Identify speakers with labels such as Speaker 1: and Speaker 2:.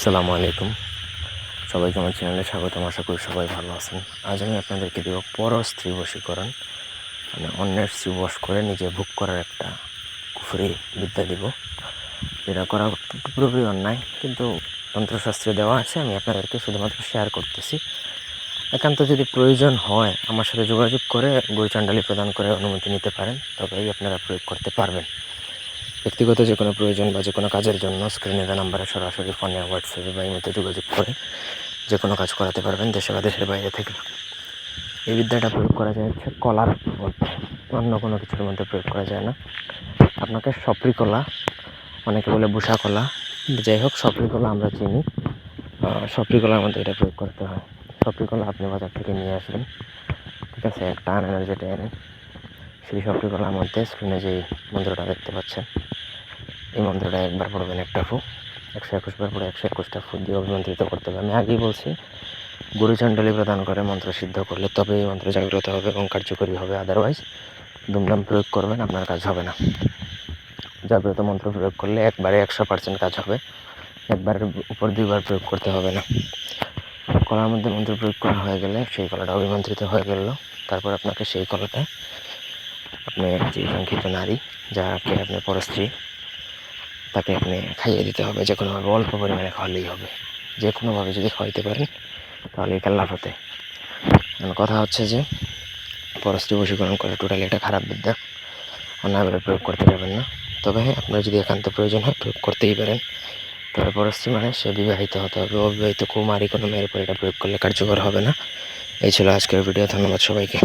Speaker 1: আসসালামু আলাইকুম। সবাইকে আমার চ্যানেলে স্বাগতম, আশা করি সবাই ভালো আছেন। আজ আমি আপনাদেরকে দেব পর স্ত্রী বশীকরণ মানে অন্যের স্ত্রী বশ করে নিজে ভোগ করার একটা কুফরি বিদ্যা দিব। যেটা করা পুরোপুরি অন্যায়, কিন্তু তন্ত্রশাস্ত্রে দেওয়া আছে, আমি আপনাদেরকে শুধুমাত্র শেয়ার করতেছি। একান্ত যদি প্রয়োজন হয়, আমার সাথে যোগাযোগ করে গুরুচাণ্ডালি প্রদান করে অনুমতি নিতে পারেন, তবেই আপনারা প্রয়োগ করতে পারবেন। ব্যক্তিগত যে কোনো প্রয়োজন বা যে কোনো কাজের জন্য স্ক্রিনে দেওয়া নাম্বারে সরাসরি ফোনে হোয়াটসঅ্যাপে বা ইমেতে যোগাযোগ করে যে কোনো কাজ করাতে পারবেন দেশে বা দেশের বাইরে থেকে। এই বিদ্যাটা প্রয়োগ করা যায় হচ্ছে কলার মধ্যে, অন্য কোনো কিছুর মধ্যে প্রয়োগ করা যায় না। আপনাকে সপরি কলা, অনেকে বলে বুসা কলা, যাই হোক সপরি কলা আমরা চিনি। সপরি কলার মধ্যে এটা প্রয়োগ করতে হয়। সপরি কলা আপনি বাজার থেকে নিয়ে আসবেন, ঠিক আছে? একটা আনেন যেটা এনেন সেই সপরি কলার মধ্যে স্ক্রিনে যে মন্ত্রটা দেখতে পাচ্ছেন এই মন্ত্রটা একবার পড়বেন একটা ফু, একশো একুশ বার পরে একশো একুশটা ফু দিয়ে অভিমন্ত্রিত করতে হবে। আমি আগেই বলছি গুরুচণ্ডলী প্রদান করে মন্ত্র সিদ্ধ করলে তবে এই মন্ত্র জাগ্রত হবে এবং কার্যকরী হবে। আদারওয়াইজ দুমদাম প্রয়োগ করবেন, আপনার কাজ হবে না। জাগ্রত মন্ত্র প্রয়োগ করলে একবারে একশো পার্সেন্ট কাজ হবে। একবারের উপর দুইবার প্রয়োগ করতে হবে না। কলার মধ্যে মন্ত্র প্রয়োগ করা হয়ে গেলে সেই কলাটা অভিমন্ত্রিত হয়ে গেল। তারপর আপনাকে সেই কলাটা, আপনি যে সংক্ষিপ্ত নারী, যাকে আপনি পরস্ত্রী তাকে আপনি খাইয়ে দিতে হবে, যে কোনোভাবে অল্প পরিমাণে খাওয়ালেই হবে। যে কোনোভাবে যদি খাওয়াইতে পারেন, তাহলে এটা লাভ হতে কথা হচ্ছে যে পরস্ত্রী বশীকরণ করে টোটালি এটা খারাপ বিদ্যা। অন্যভাবে প্রয়োগ করতে পারবেন না। তবে হ্যাঁ আপনার যদি একান্ত প্রয়োজন হয়, প্রয়োগ করতেই পারেন। তবে পরস্ত্রী মানে সে বিবাহিত হতে হবে। অবিবাহিত কুমারী কোনো মেয়ের উপর এটা প্রয়োগ করলে কার্যকর হবে না। এই ছিল আজকের ভিডিও ধন্যবাদ সবাইকে।